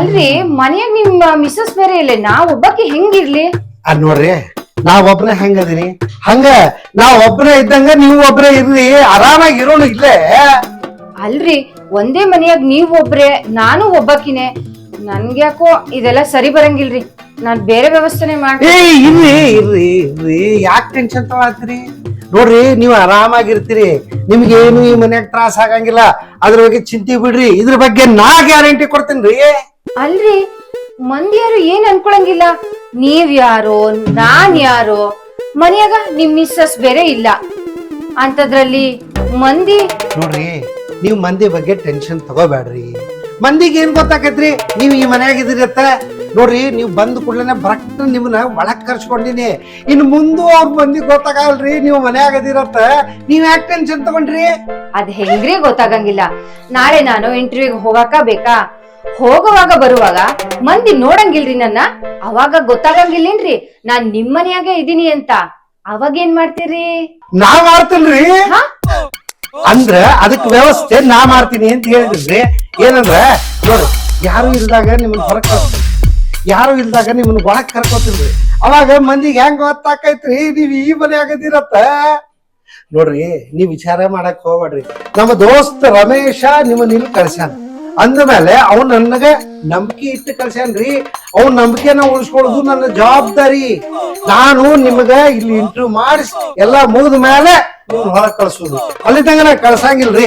ಅಲ್ರಿ ಮನ್ಯಾಗ ನಿಮ್ಮ ಮಿಸಸ್ ಬೇರೆ ಇಲ್ಲ ನಾ ಒಬ್ಬಾಕಿ ಹೆಂಗಿರ್ಲಿ ಅದ್ ನೋಡ್ರಿ ನಾವ್ ಒಬ್ರೇ ಹೆಂಗದಿರಿ ಹಂಗ ನಾವ್ ಒಬ್ರೇ ಇದ್ದಂಗ ನೀವು ಒಬ್ರೇ ಇರ್ರಿ ಆರಾಮಾಗಿ ಇರೋಣ ಇಲ್ಲೇ. ಅಲ್ರಿ ಒಂದೇ ಮನೆಯಾಗ ನೀವ್ ಒಬ್ರೆ ನಾನು ಒಬ್ಬಾಕಿನೇ. ನನ್ಗ್ಯಾಕೋ ಇದೆಲ್ಲ ಸರಿ ಬರಂಗಿಲ್ರಿ. ನಾನ್ ಬೇರೆ ವ್ಯವಸ್ಥೆನೆ ಮಾಡಿ ಏ ಇರ್ರಿ ಇರ್ರಿ ಇರ್ರಿ. ಯಾಕೆ ಟೆನ್ಷನ್ ತಗೊಳತ್ತೀರಿ? ನೋಡ್ರಿ ನೀವು ಆರಾಮಾಗಿರ್ತೀರಿ ನಿಮ್ಗೆ ಏನು ಈ ಮನ್ಯಾಗ ತ್ರಾಸ ಆಗಂಗಿಲ್ಲ. ಅದ್ರ ಬಗ್ಗೆ ಚಿಂತೆ ಬಿಡ್ರಿ. ಇದ್ರ ಬಗ್ಗೆ ನಾ ಗ್ಯಾರಂಟಿ ಕೊಡ್ತೇನ್ರಿ ಅಲ್ರಿ ಮಂದಿ ಯಾರು ಏನ್ ಅನ್ಕೊಳಂಗಿಲ್ಲ. ನೀವ್ ಯಾರೋ ನಾನ್ ಯಾರೋ ಮನ್ಯಾಗ ನಿಮ್ ಮಿಸ್ಸಸ್ ಬೇರೆ ಇಲ್ಲ. ಅಂತದ್ರಲ್ಲಿ ಮಂದಿ ನೋಡ್ರಿ ನೀವು ಮಂದಿ ಬಗ್ಗೆ ಟೆನ್ಷನ್ ತಗೋಬೇಡ್ರಿ. ಮಂದಿಗೆ ಏನ್ ಗೊತ್ತಾಕೈತ್ರಿ? ನೀವು ಈ ಮನ್ಯಾಗ ಇದಿರತ್ತ ನೋಡ್ರಿ ನೀವು ಬಂದ ಕೂಡಲೇ ಬರಕ್ಟ ನಿಮ್ಮನ್ನ ಒಳಗ್ ಕರ್ಸ್ಕೊಂಡಿನಿ. ಇನ್ನು ಮುಂದೆ ಅವ್ರ ಮಂದಿ ಗೊತ್ತಾಗಲ್ರಿ ನೀವು ಮನೆಯಾಗದಿರತ್ತ ನೀವ್ ಯಾಕೆ ಟೆನ್ಷನ್ ತಗೊಂಡ್ರಿ? ಅದ್ ಹೆಂಗ್ರಿ ಗೊತ್ತಾಗಂಗಿಲ್ಲ. ನಾಳೆ ನಾನು ಇಂಟರ್ವ್ಯೂಗೆ ಹೋಗಾಕ ಬೇಕಾ? ಹೋಗುವಾಗ ಬರುವಾಗ ಮಂದಿ ನೋಡಂಗಿಲ್ರಿ ನನ್ನ. ಅವಾಗ ಗೊತ್ತಾಗಂಗಿಲ್ಲೇನ್ರಿ? ನಾನ್ ನಿಮ್ ಮನ್ಯಾಗ ಇದೀನಿ ಅಂತ. ಅವಾಗ ಏನ್ ಮಾಡ್ತೀರಿ? ನಾ ಮಾಡ್ತೀನಿ ಹಾ? ಅಂದ್ರ ಅದಕ್ ವ್ಯವಸ್ಥೆ ನಾ ಮಾಡ್ತೀನಿ ಅಂತ ಹೇಳಿದ್ರಿ. ಏನಂದ್ರ ನೋಡ್ರಿ ಯಾರು ಇಲ್ದಾಗ ನಿಮ್ಮನ್ನ ಹೊರಗ್ ಯಾರು ಇಲ್ದಾಗ ನಿಮ್ಮನ್ನ ಒಳಗ್ ಕರ್ಕೋತೀನಿ. ಅವಾಗ ಮಂದಿಗೆ ಹೆಂಗ್ ಗೊತ್ತಾಕೈತ್ರಿ? ನೀವ್ ಈ ಮನೆ ಆಗದಿರತ್ತ ನೋಡ್ರಿ ನೀವ್ ವಿಚಾರ ಮಾಡಕ್ ಹೋಗ್ಬೇಡ್ರಿ. ನಮ್ಮ ದೋಸ್ತ ರಮೇಶ ನಿಮ್ಮನ್ನ ಇಲ್ಲಿ ಕಳ್ಸ್ಯಾನ. ಅಂದ್ಮೇಲೆ ಅವ್ ನನಗ ನಂಬಿಕೆ ಇಟ್ಟು ಕಳ್ಸ್ಯಾನ್ರಿ. ಅವ್ನ ನಂಬಿಕೆನ ಉಳಿಸ್ಕೊಳ್ಳೋದು ನನ್ನ ಜವಾಬ್ದಾರಿ. ನಾನು ನಿಮಗ ಇಲ್ಲಿ ಇಂಟರ್ವ್ಯೂ ಮಾಡಿಸಿ ಎಲ್ಲಾ ಮುಗಿದ ಮೇಲೆ ಹೊರಗ್ ಕಳ್ಸೋದು. ಅಲ್ಲಿ ತಂಗ ನಾ ಕಳ್ಸಂಗಿಲ್ರಿ.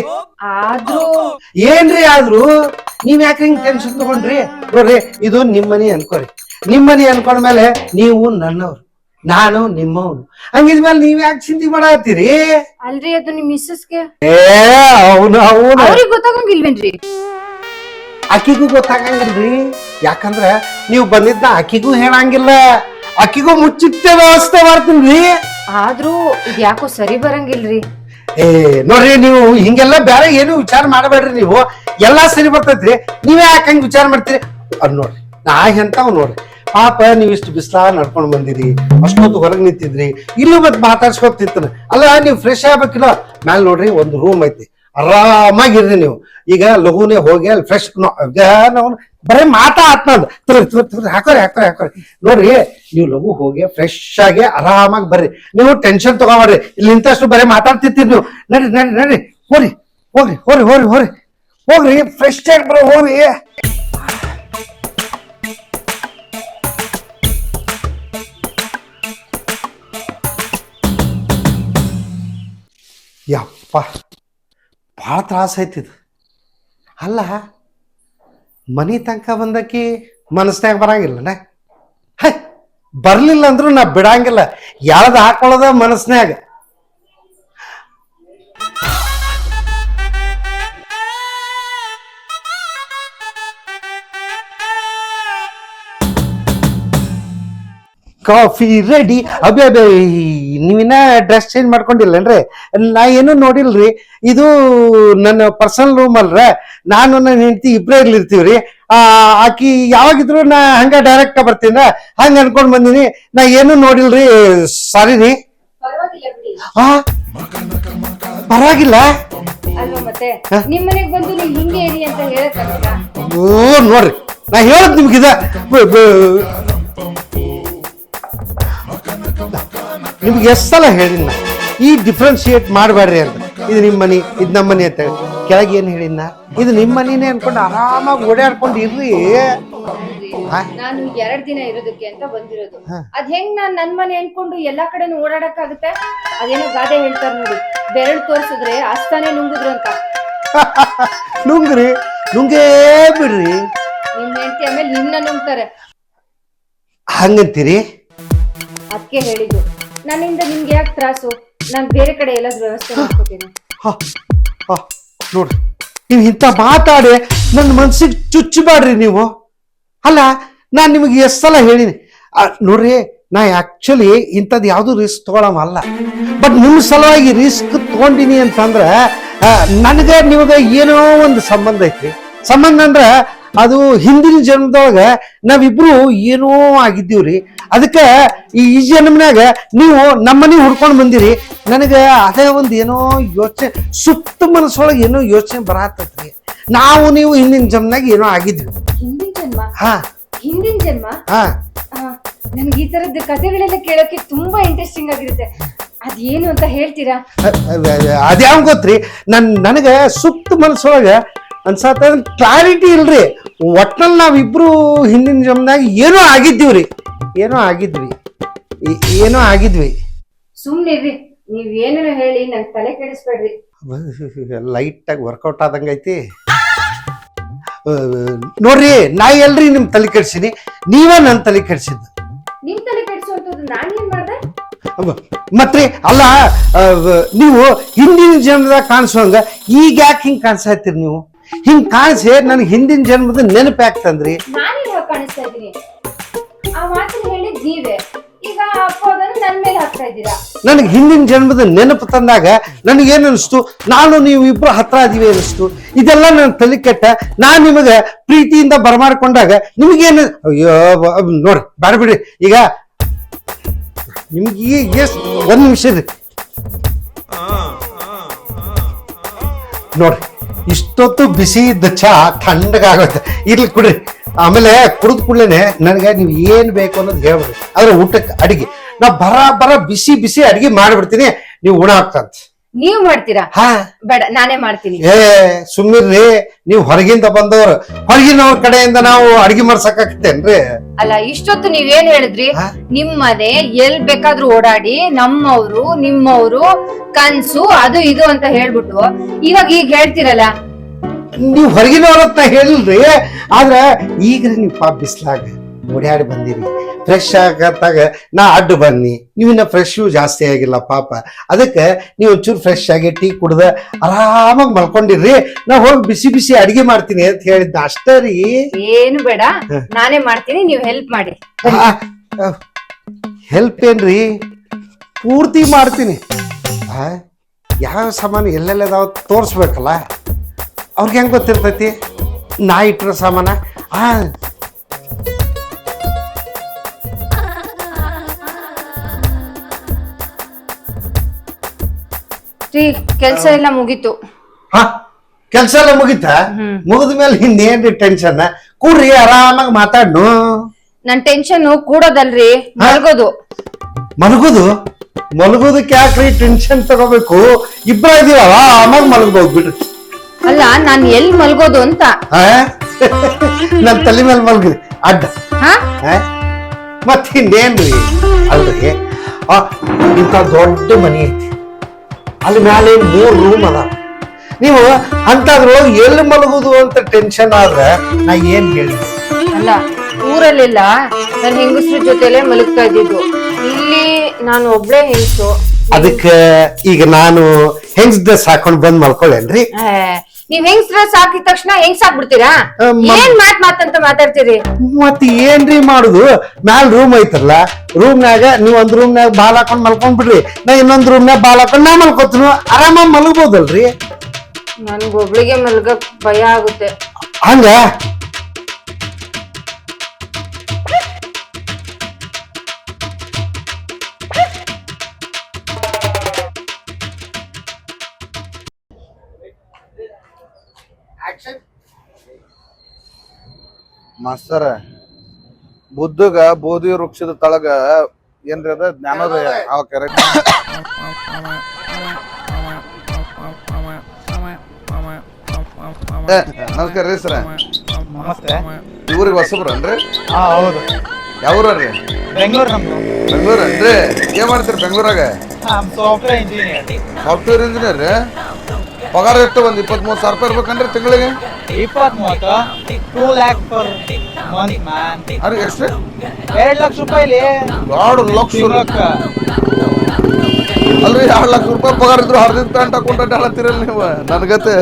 ಆದ್ರೂ ಏನ್ರಿ ಆದ್ರೂ ನೀವ್ ಯಾಕೆ ಹಿಂಗ್ ಟೆನ್ಷನ್ ತಗೊಂಡ್ರಿ? ನೋಡ್ರಿ ಇದು ನಿಮ್ಮನಿ ಅನ್ಕೋರಿ. ನಿಮ್ಮನಿ ಅನ್ಕೊಂಡ್ಮೇಲೆ ನೀವು ನನ್ನವ್ರು ನಾನು ನಿಮ್ಮವನು. ಹಂಗಿದ್ಮೇಲೆ ನೀವ್ ಯಾಕೆ ಚಿಂತೆ ಮಾಡತ್ತೀರಿ? ಅಲ್ರಿ ಅದು ನಿಮ್ ಮಿಸ್ಸಸ್ಗೆ ಏ ಅವನು ಅವನು. ಅವ್ರಿಗೆ ಗೊತ್ತಾಗಂಗಿಲ್ವೇನ್ರಿ? ಅಕ್ಕಿಗೂ ಗೊತ್ತಾಗಂಗಿಲ್ರಿ. ಯಾಕಂದ್ರ ನೀವು ಬಂದಿದ್ದ ಆಕಿಗೂ ಹೇಳಂಗಿಲ್ಲ. ಆಕಿಗೂ ಮುಚ್ಚಿಟ್ಟೆ ವ್ಯವಸ್ಥೆ ಮಾಡ್ತೀನಿ ಆದ್ರೂ ಇದ್ ಯಾಕೋ ಸರಿ ಬರಂಗಿಲ್ರಿ. ಏ ನೋಡ್ರಿ ನೀವು ಹಿಂಗೆಲ್ಲ ಬೇರೆ ಏನು ವಿಚಾರ ಮಾಡಬೇಡ್ರಿ ನೀವು. ಎಲ್ಲಾ ಸರಿ ಬರ್ತೈತ್ರಿ. ನೀವೇ ಯಾಕೆ ಹಂಗ ವಿಚಾರ ಮಾಡ್ತೀರಿ? ಅದ್ ನೋಡ್ರಿ ನಾ ಎಂತಾವ್ ನೋಡ್ರಿ. ಪಾಪ ನೀವು ಇಷ್ಟು ಬಿಸ್ಲಾ ನಡ್ಕೊಂಡ್ ಬಂದಿರಿ. ಅಷ್ಟೊತ್ತು ಹೊರಗೆ ನಿಂತಿದ್ರಿ. ಇಲ್ಲೂ ಮತ್ತೆ ಮಾತಾಡ್ಸ್ಕೊತಿತ್ತನ. ಅಲ್ಲ ನೀವು ಫ್ರೆಶ್ ಆಗ್ಬೇಕಿಲ್ಲ. ಮ್ಯಾಲ್ ನೋಡ್ರಿ ಒಂದು ರೂಮ್ ಐತಿ. ಆರಾಮಾಗಿರ್ರಿ ನೀವು. ಈಗ ಲಘುನೇ ಹೋಗಿ ಅಲ್ಲಿ ಫ್ರೆಶ್ ನಾವು ಬರೀ ಮಾತಾ ಆತ್ನಂದ್ ಹಾಕೋರಿ ಹಾಕೋರಿ ಹಾಕೋರಿ. ನೋಡ್ರಿ, ನೀವು ಲಘು ಹೋಗಿ ಫ್ರೆಶ್ ಆಗಿ ಆರಾಮಾಗಿ ಬರ್ರಿ. ನೀವು ಟೆನ್ಷನ್ ತಗೊಂಬರ್ರಿ ಇಲ್ಲಿ ನಿಂತಷ್ಟು ಬರೀ ಮಾತಾಡ್ತಿರ್ತೀರಿ ನೀವು. ನಡ್ರಿ ನಡ್ರಿ ನಡ್ರಿ ಹೋರಿ ಹೋಗ್ರಿ ಹೋರಿ ಹೋರಿ ಹೋರಿ ಹೋಗ್ರಿ ಫ್ರೆಶ್ ಆಗಿ ಬರೋ ಹೋಗ್ರಿ. ಯಪ್ಪ. ಭಾಳ ತ್ರಾಸ ಐತಿದು ಅಲ್ಲ, ಮನೆ ತನಕ ಬಂದಕ್ಕಿ ಮನಸ್ನಾಗ ಬರಂಗಿಲ್ಲನ? ಹೈ, ಬರಲಿಲ್ಲ ಅಂದ್ರೂ ನಾ ಬಿಡಂಗಿಲ್ಲ. ಯಾವ್ದು ಹಾಕೊಳ್ಳೋದ ಮನಸ್ನ್ಯಾಗ? Coffee ready. ಅಬೇ ಅಬೇ ನೀವಿನ ಡ್ರೆಸ್ ಚೇಂಜ್ ಮಾಡ್ಕೊಂಡಿಲ್ಲನ್ರಿ? ನಾ ಏನು ನೋಡಿಲ್ರಿ. ಇದು ನನ್ನ ಪರ್ಸನಲ್ ರೂಮ್ ಅಲ್ರ. ನಾನು ನನ್ನ ಹೆಂಡತಿ ಇಬ್ರೇ ಇರ್ಲಿರ್ತೀವ್ರಿ. ಆ ಆಕಿ ಯಾವಾಗಿದ್ರು ನಾ ಹಂಗ ಡೈರೆಕ್ಟ್ ಬರ್ತೀನ. ಹಂಗ ಅನ್ಕೊಂಡ್ ಬಂದಿನಿ. ನಾ ಏನು ನೋಡಿಲ್ರಿ. ಸಾರಿ ರೀ. ಹಾ ಪರವಾಗಿಲ್ಲ? ಅಲ್ವಾ ಮತ್ತೆ? ನಿಮ್ ಮನೆಗ್ ಬಂದು ನೀವು ಹಿಂಗೆ ಇರಿ ಅಂತ ಹೇಳಕ್ಕಾಗಲ್ಲ ಓ ನೋಡ್ರಿ. ನಾ ಹೇಳದ್ ನಿಮ್ಗಿದ. ನಿಮ್ಗೆ ಎಷ್ಟು ಸಲ ಹೇಳಿನ ಈ ಡಿಫ್ರೆನ್ಶಿಯೇಟ್ ಮಾಡಬೇಡ್ರಿ ಅಂತ. ಇದು ನಿಮ್ಮ ಮನಿ ಇದು ನಮ್ಮ ಮನಿ ಅಂತ ಹೇಳಿ. ಕೆಳಗೆ ಏನು ಹೇಳಿದ್ನ? ಇದು ನಿಮ್ಮ ಮನಿನೇ ಅನ್ಕೊಂಡು ಆರಾಮಾಗಿ ಓಡಾಡ್ಕೊಂಡು ಇರ್ರಿ? ನಾನು ಎರಡ್ ದಿನ ಇರೋದಕ್ಕೆ ಅಂತ ಬಂದಿರೋದು. ಅದ್ ಹೆಂಗ್ ನಾನ್ ನನ್ ಮನೆ ಅನ್ಕೊಂಡು ಎಲ್ಲಾ ಕಡೆನೂ ಓಡಾಡಕ್ ಆಗುತ್ತೆ? ಅದೇನೋ ಗಾದೆ ಹೇಳ್ತಾರೆ ನೋಡಿ. ಬೆರಳು ತೋರ್ಸಿದ್ರೆ ಅಸ್ತಾನೆ ನುಂಗುದ್ರು ಅಂತ. ನುಂಗ್ರಿ. ನುಂಗೇ ಬಿಡ್ರಿ. ನಿಮ್ ಹೆಂಡತಿ ಆಮೇಲೆ ನಿನ್ನ ನುಂಗ್ತಾರೆ. ಹಂಗಂತೀರಿ? ಅದಕ್ಕೆ ಹೇಳಿದ್ದು. ನನ್ನಿಂದ ನಿಮ್ಗೆ ಯಾಕೆ ತ್ರಾಸು? ನಾನು ಬೇರೆ ಕಡೆ ಎಲ್ಲಾದ್ರೂ ವ್ಯವಸ್ಥೆ ಮಾಡ್ಕೋತೀನಿ. ಹ, ಹ, ನೋಡ್ರಿ ನೀವು ಇಂಥ ಮಾತಾಡಿ ನನ್ನ ಮನ್ಸಿಗೆ ಚುಚ್ಚಬೇಡ್ರಿ ನೀವು. ಅಲ್ಲ ನಾನು ನಿಮಗೆ ಎಷ್ಟು ಸಲ ಹೇಳಿನಿ. ನೋಡ್ರಿ ನಾ ಆಕ್ಚುಲಿ ಇಂಥದ್ದು ಯಾವುದು ರಿಸ್ಕ್ ತಗೊಳಮಲ್ಲ ಬಟ್ ನಿಮ್ಮ ಸಲುವಾಗಿ ರಿಸ್ಕ್ ತಗೊಂಡಿನಿ ಅಂತಂದ್ರೆ ನನಗೆ ನಿಮಗೆ ಏನೋ ಒಂದು ಸಂಬಂಧ ಐತಿ ಸಂಬಂಧ ಅಂದ್ರೆ ಅದು ಹಿಂದಿನ ಜನ್ಮದೊಳಗೆ ನಾವಿಬ್ರು ಏನೋ ಆಗಿದ್ದೀವ್ರಿ. ಅದಕ್ಕೆ ಈ ಈ ಜನ್ಮನ್ಯಾಗ ನೀವು ನಮ್ಮನೆ ಹುಡ್ಕೊಂಡು ಬಂದಿರಿ ನನಗೆ ಅದೇ ಒಂದು ಏನೋ ಯೋಚನೆ ಸುತ್ತ ಮನಸ್ಸೊಳಗೆ ಏನೋ ಯೋಚನೆ ಬರತ್ತೈತ್ರಿ ನಾವು ನೀವು ಹಿಂದಿನ ಜನ್ಮನಾಗ ಏನೋ ಆಗಿದ್ವಿ. ಹಿಂದಿನ ಜನ್ಮ? ಹಾ. ಹಿಂದಿನ ಜನ್ಮ? ಹಾ. ನನ್ಗೆ ಈ ತರದ ಕಥೆಗಳೆಲ್ಲ ಕೇಳೋಕೆ ತುಂಬಾ ಇಂಟ್ರೆಸ್ಟಿಂಗ್ ಆಗಿರುತ್ತೆ. ಅದೇನು ಅಂತ ಹೇಳ್ತೀರಾ? ಅದ್ಯಾವ ಗೊತ್ತ್ರಿ? ನನ್ ನನಗೆ ಸುತ್ತ ಮನಸ್ಸೊಳಗ ಅನ್ಸತ್ತ ಕ್ಲಾರಿಟಿ ಇಲ್ರಿ. ಒಟ್ನಲ್ಲಿ ನಾವಿಬ್ರು ಹಿಂದಿನ ಜನ್ಮದಾಗ ಏನೋ ಆಗಿದ್ದೀವ್ರಿ. ಏನೋ ಆಗಿದ್ವಿ. ಏ- ಏನೋ ಆಗಿದ್ವಿ. ಸುಮ್ನಿರ್ರಿ ನೀವ್ ಹೇಳಿ ನಂಗೆ ತಲೆ ಕೆಡಿಸ್ಬೇಡ್ರಿ. ಲೈಟ್ ಆಗಿ ವರ್ಕೌಟ್ ಆದಂಗೈತಿ ಆ, ನೋಡ್ರಿ ನಾ ಎಲ್ರಿ ನಿಮ್ ತಲೆ ಕೆಡ್ಸೀನಿ. ನೀವೇ ನನ್ನ ತಲೆ ಕೆಡ್ಸಿದ್ದು. ನಿಮ್ ತಲೆ ಕೆಡಿಸುವಂತದ್ದು ನಾನೇನ್ ಮಾಡ್ದೆ? ಅಬ್ಬ, ಮತ್ರಿ ಅಲ್ಲ ನೀವು ಹಿಂದಿನ ಜನ್ಮದಾಗ ಕಾಣಿಸೋಂಗ ಈಗ ಯಾಕೆ ಹಿಂಗ್ ಕಾಣಿಸ್ತೀರಿ ನೀವು? ಹಿಂಗ್ ಕಾಣಿಸಿ ನನಗೆ ಹಿಂದಿನ ಜನ್ಮದ ನೆನಪು ನಾನೇನ್ ಕಾಣಿಸ್ತಾ ಇದ್ದೀನಿ. ಆ ನನಗೆ ಹಿಂದಿನ ಜನ್ಮದ ನೆನಪು ತಂದಾಗ ನನಗೇನು ಅನಿಸ್ತು? ನಾನು ನೀವು ಇಬ್ರು ಹತ್ರ ಅದೀವಿ ಅನಿಸ್ತು ಇದೆಲ್ಲ ನನ್ನ ತಲೆ ಕೆಟ್ಟ. ನಾ ನಿಮಗೆ ಪ್ರೀತಿಯಿಂದ ಬರಮಾಡ್ಕೊಂಡಾಗ ನಿಮಗೇನು ಅಯ್ಯೋ ಬ- ನೋಡ್ರಿ ಬೇಡ. ಈಗ ನಿಮ್ಗೆ ಎಷ್ಟು, ಒಂದು ಒಂದ್ ನಿಮಿಷ ರೀ ನೋಡ್ರಿ ಇಷ್ಟೊತ್ತು ಬಿಸಿ ಇದ್ದ ಚಹಾ ತಣ್ಣಗಾಗುತ್ತೆ ಇರ್ಲಿ ಕುಡ್ರಿ. ಆಮೇಲೆ ಕುಡಿದ ಕೂಡಲೇ ನನಗೆ ನೀವು ಏನ್ ಬೇಕು ಅನ್ನೋದು ಹೇಳ್ಬಿಡ್ರಿ ಆದ್ರೆ ಊಟಕ್ಕೆ ಅಡಿಗೆ. ನಾ ಬರ ಬರ ಬಿಸಿ ಬಿಸಿ ಅಡಿಗೆ ಮಾಡ್ಬಿಡ್ತೀನಿ ನೀವು ಉಣ ಹಾಕ್ತಂತ. ನೀವ್ ಮಾಡ್ತೀರಾ? ಹಾ. ಬೇಡ ನಾನೇ ಮಾಡ್ತೀನಿ. ಏ ಸುಮ್ಮಿರ್ರಿ ನೀವು ಹೊರಗಿಂದ ಬಂದವರು. ಹೊರಗಿನವ್ರ ಕಡೆಯಿಂದ ನಾವು ಅಡಿಗೆ ಮಾಡ್ಸಕ್ಕಾಗತ್ತೇನ್ರಿ ಅಲ್ಲ ಇಷ್ಟೊತ್ತು ಏನ್ ಹೇಳಿದ್ರಿ? ಹಾ? ನಿಮ್ ಮನೆ ಎಲ್ ಬೇಕಾದ್ರೂ ಓಡಾಡಿ ನಮ್ಮವ್ರು ನಿಮ್ಮವ್ರು ಕನ್ಸು ಅದು ಇದು ಅಂತ ಹೇಳ್ಬಿಟ್ಟು ಇವಾಗ ಈಗ ಹೇಳ್ತಿರಲ್ಲ ನೀವು ಹೊರಗಿನವ್ರತ್ತ ಹೇಳಿಲ್ರಿ. ಆದ್ರೆ ಈಗ ನೀವು ಪಾಪ ಬಿಸ್ಲಾಗ ಓಡಾಡಿ ಬಂದಿರಿ. ಫ್ರೆಶ್ ಆಗತ್ತಾಗ ನಾ ಅಡ್ಡು ಬನ್ನಿ. ನೀವಿನ್ನ ಫ್ರೆಶ್ ಜಾಸ್ತಿ ಆಗಿಲ್ಲ ಪಾಪ. ಅದಕ್ಕೆ ನೀವು ಒಂಚೂರು ಫ್ರೆಶ್ ಆಗಿ ಟೀ ಕುಡ್ದ ಆರಾಮಾಗಿ ಮಲ್ಕೊಂಡಿರ್ರಿ. ನಾ ಹೋಗಿ ಬಿಸಿ ಬಿಸಿ ಅಡಿಗೆ ಮಾಡ್ತೀನಿ ಅಂತ ಹೇಳಿದ್ದ ಅಷ್ಟೇ ರೀ? ಏನು ಬೇಡ. ನಾನೇ ಮಾಡ್ತೀನಿ. ನೀವು ಹೆಲ್ಪ್ ಮಾಡಿ. ಹೆಲ್ಪ್ ಏನ್ರಿ? ಪೂರ್ತಿ ಮಾಡ್ತೀನಿ. ಯಾವ ಸಾಮಾನು ಎಲ್ಲೆಲ್ಲದಾವ ತೋರಿಸ್ಬೇಕಲ್ಲ? ಅವ್ರಿಗೆ ಹೆಂಗ್ ಗೊತ್ತಿರ್ತೈತಿ? ನಾ ಇಟ್ಟಿರೋ ಸಾಮಾನ? ಆ. ರೀ ಕೆಲ್ಸ ಎಲ್ಲ ಮುಗೀತು. ಹಾ ಕೆಲಸ ಎಲ್ಲ ಮುಗಿತ? ಮುಗಿದ ಮೇಲೆ ಇನ್ನೇನ್ರಿ ಟೆನ್ಷನ್ ಕೂಡ್ರಿ ಆರಾಮಾಗಿ ಮಾತಾಡ್ನು? ನನ್ ಟೆನ್ಷನ್ ಕೂಡೋದಲ್ರಿ ಮಲ್ಗೋದು. ಮಲಗುದು? ಮಲಗೋದಕ್ಕೆ ಯಾಕ್ರಿ ಟೆನ್ಷನ್ ತಗೋಬೇಕು? ಇಬ್ಬರ ಇದೀವಲ್ಲ ಆರಾಮಾಗಿ ಮಲಗ್ಬೋದು ಬಿಡ್ರಿ. ಅಲ್ಲ ನಾನು ಎಲ್ಲಿ ಮಲ್ಗೋದು ಅಂತ. ನನ್ನ ನನ್ ತಲೆ ಮೇಲೆ ಮಲಗಿದೆ ಅಡ್ಡ. ಹಾ? ಮತ್ತೆ ಇನ್ನೇನ್ರಿ ಅಲ್ರಿ. ಆ, ಇಂಥ ದೊಡ್ಡ ಮನಿ ಐತಿ. ಅಲ್ಲಿ ಮೇಲೆ ಮೂರ್ ರೂಮ್ ಅದ. ನೀವು ಅಂತಾದ್ರು ಎಲ್ಲಿ ಮಲಗುದು ಅಂತ ಟೆನ್ಷನ್ ಆದ್ರೆ ನಾ ಏನ್ ಹೇಳಿ ಅಲ್ಲ ಊರಲ್ಲೆಲ್ಲ ನನ್ ಹೆಂಗಸ್ರ ಜೊತೆಲೆ ಮಲಗ್ತಾ ಇದ್ದಿದ್ದು. ಇಲ್ಲಿ ನಾನು ಒಬ್ಳೆ ಹೆಂಗಸು. ಅದಕ್ಕೆ ಈಗ ನಾನು ಹೆಂಗ್ಸ್ ಡ್ರೆಸ್ ಹಾಕೊಂಡ್ ಬಂದ್ ಮಲ್ಕೊಳ್ಳೇನ್ರಿ? ನೀವ್ ಹೆಂಗ್ಸ್ ಡ್ರೆಸ್ ಹಾಕಿದ ತಕ್ಷಣ ಹೆಂಗ್ ಮ- ಏನ್ ಮಾತ್ ಮಾತಂತ ಮಾತಾಡ್ತೀರಿ? ಮತ್ ಏನ್ರಿ ಮಾಡುದು? ಮ್ಯಾಲ್ ರೂಮ್ ಐತಲ್ಲ ರೂಮ್ನಾಗ ನೀವ್ ಒಂದ್ ರೂಮ್ನಾಗ ಬಾಲ್ ಹಾಕೊಂಡ್ ಮಲ್ಕೊಂಡ್ ಬಿಡ್ರಿ. ನಾ ಇನ್ನೊಂದ್ ರೂಮ್ನಾಗ ಬಾಲ್ ಹಾಕೊಂಡ್ ನಾ ಮಲ್ಕೋತೀನಿ ಆರಾಮಾಗಿ ಮಲಗ್ಬೋದಲ್ರಿ ನನ್ಗ ಒಬ್ಳಿಗೆ ಮಲ್ಗಕ್ ಭಯ ಆಗುತ್ತೆ. ಹಂಗ? ಮಾಸ್ತರ ಬುದ್ಧಗ ಬೋಧಿ ವೃಕ್ಷದ ತಳಗ ಏನ್ರಿ ಅದ? ಜ್ಞಾನೋದಯ. ಅವ ಕರೆಕ್ಟ್ ನಮಸ್ಕಾರ ರೀ ಸರ. ನಮಸ್ತೆ. ಇವ್ರಿಗೆ ಹೊಸಬ್ರನ್ರಿ? ಹಾ ಹೌದು. ಯಾವ್ರಿ ಬೆಂಗಳೂರು ನಮ್ದು. ಬೆಂಗಳೂರನ್ರಿ? ಏನ್ ಮಾಡ್ತೀರಿ ಬೆಂಗಳೂರಾಗ? ಸಾಫ್ಟ್ವೇರ್ ಇಂಜಿನಿಯರ್ ಸಾಫ್ಟ್ವೇರ್ ಇಂಜಿನಿಯರ್ ಪಗಾರ ಎಷ್ಟು ಒಂದ್ ಇಪ್ಪತ್ತ್ ಮೂವತ್ತು ಸಾವಿರ ರೂಪಾಯಿ ಇರ್ಬೇಕನ್ರಿ ತಿಂಗಳಿಗೆ? ಇಪ್ಪತ್ತ್ ಮೂವತ್ತು two lakh per month man ಅವ್ರಿಗೆ ಎಷ್ಟು ಎರಡು ಲಕ್ಷ ರೂಪಾಯಿಲಿ ಎರಡು ಲಕ್ಷ. ರೂಪಾಯಿ ಅಲ್ರಿ ಎರಡು ಲಕ್ಷ ರೂಪಾಯಿ ಪಗಾರ ಇದ್ರು ಹರಿದಿನ ಪ್ಯಾಂಟ್ ಹಾಕೊಂಡು ಅಡ್ಡಾಡತ್ತೀರಲ್ಲ ನೀವು? ನನ್ಗತ್ತೆ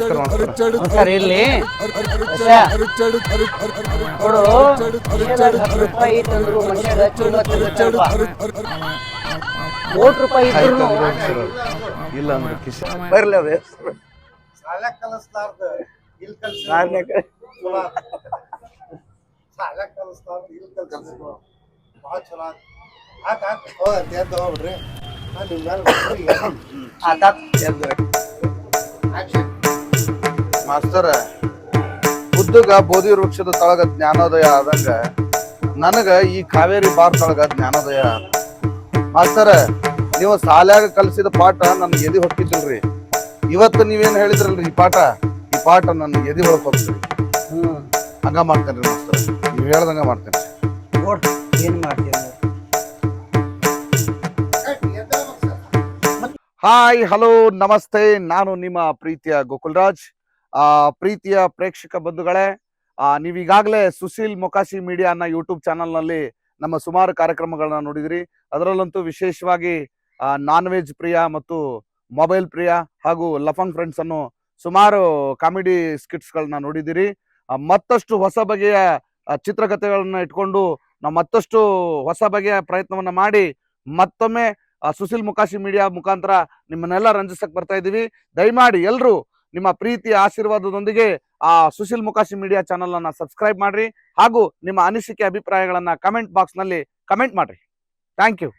ನಮಸ್ಕಾರ ನಮಸ್ಕಾರ ಸರ್ ಇರ್ಲಿ ಹತ್ತು ರೂಪಾಯಿ ತಂದ್ರು ಚೀಲ. ಕೋಟಿ ರೂಪಾಯಿ ಇದ್ರು ಇಲ್ಲ ಅಂದ್ರೆ ಕಿಶ ಬರ್ಲಿ ಅದೇ ಭಾಳ ಚಲೋ ಆತ್. ಆತ್ ಆತ್ ಆತ ಆತ ಹೋಗ್ಬಿಡ್ರಿ ನಾ ನಿಮ್ ಮ್ಯಾಲ್ ಬರ್ತೀನಿ ಈಗ. ಆತಾತ್ ಎದ್ರಿ. Action. ಮಾಸ್ತರ ಬುದ್ಧಗ ಬೋಧಿ ವೃಕ್ಷದ ತಳಗ ಜ್ಞಾನೋದಯ ಆದಂಗ ನನಗ ಈ ಕಾವೇರಿ ಬಾರ್ ತಳಗ ಜ್ಞಾನೋದಯ ಆದ. ಮಾಸ್ತರ ನೀವು ಸಾಲ್ಯಾಗ ಕಲಿಸಿದ ಪಾಠ ನನ್ ಎದಿ ಹೊಕ್ಕಿದ್ರಿ ಇವತ್ತು ನೀವೇನು ಹೇಳಿದ್ರಲ್ರಿ ಈ ಪಾಠ? ಈ ಪಾಠ ನನ್ನ ಎದಿ ಒಳಗ್ ಹೋಗ್ತೀರಿ ಹ್ಮ್ ಹಂಗ ಮಾಡ್ತೇನೆ ಮಾಸ್ತರ ನೀವ್ ಹೇಳ್ದಂಗ ಮಾಡ್ತೇನೆ ಏನ್. ಹಾಯ್ ಹಲೋ ನಮಸ್ತೆ. ನಾನು ನಿಮ್ಮ ಪ್ರೀತಿಯ ಗೋಕುಲ್ರಾಜ್. ಆ, ಪ್ರೀತಿಯ ಪ್ರೇಕ್ಷಕ ಬಂಧುಗಳೇ ನೀವೀಗಾಗಲೇ ಸುಶೀಲ್ ಮೊಕಾಶಿ ಮೀಡಿಯಾ ಅನ್ನ ಯೂಟ್ಯೂಬ್ ಚಾನಲ್ನಲ್ಲಿ ನಮ್ಮ ಸುಮಾರು ಕಾರ್ಯಕ್ರಮಗಳನ್ನ ನೋಡಿದಿರಿ. ಅದರಲ್ಲಂತೂ ವಿಶೇಷವಾಗಿ ನಾನ್ ವೆಜ್ ಪ್ರಿಯ ಮತ್ತು ಮೊಬೈಲ್ ಪ್ರಿಯ ಹಾಗೂ ಲಫಂಗ್ ಫ್ರೆಂಡ್ಸ್ ಅನ್ನು ಸುಮಾರು ಕಾಮಿಡಿ ಸ್ಕಿಟ್ಸ್ಗಳನ್ನ ನೋಡಿದಿರಿ. ಮತ್ತಷ್ಟು ಹೊಸ ಬಗೆಯ ಚಿತ್ರಕಥೆಗಳನ್ನ ಇಟ್ಕೊಂಡು ನಾವು ಮತ್ತಷ್ಟು ಹೊಸ ಬಗೆಯ ಪ್ರಯತ್ನವನ್ನ ಮಾಡಿ ಮತ್ತೊಮ್ಮೆ ಸುಶೀಲ್ ಮುಕಾಶಿ ಮೀಡಿಯಾ ಮುಖಾಂತರ ನಿಮ್ಮನ್ನೆಲ್ಲ ರಂಜಿಸಕ್ ಬರ್ತಾ ಇದ್ದೀವಿ ದಯಮಾಡಿ ಎಲ್ಲರೂ ನಿಮ್ಮ ಪ್ರೀತಿ ಆಶೀರ್ವಾದದೊಂದಿಗೆ ಆ ಸುಶೀಲ್ ಮುಖಾಶಿ ಮೀಡಿಯಾ ಚಾನೆಲ್ ಅನ್ನ ಸಬ್ಸ್ಕ್ರೈಬ್ ಮಾಡ್ರಿ ಹಾಗೂ ನಿಮ್ಮ ಅನಿಸಿಕೆ ಅಭಿಪ್ರಾಯಗಳನ್ನ ಕಮೆಂಟ್ ಬಾಕ್ಸ್ನಲ್ಲಿ ಕಮೆಂಟ್ ಮಾಡ್ರಿ. Thank you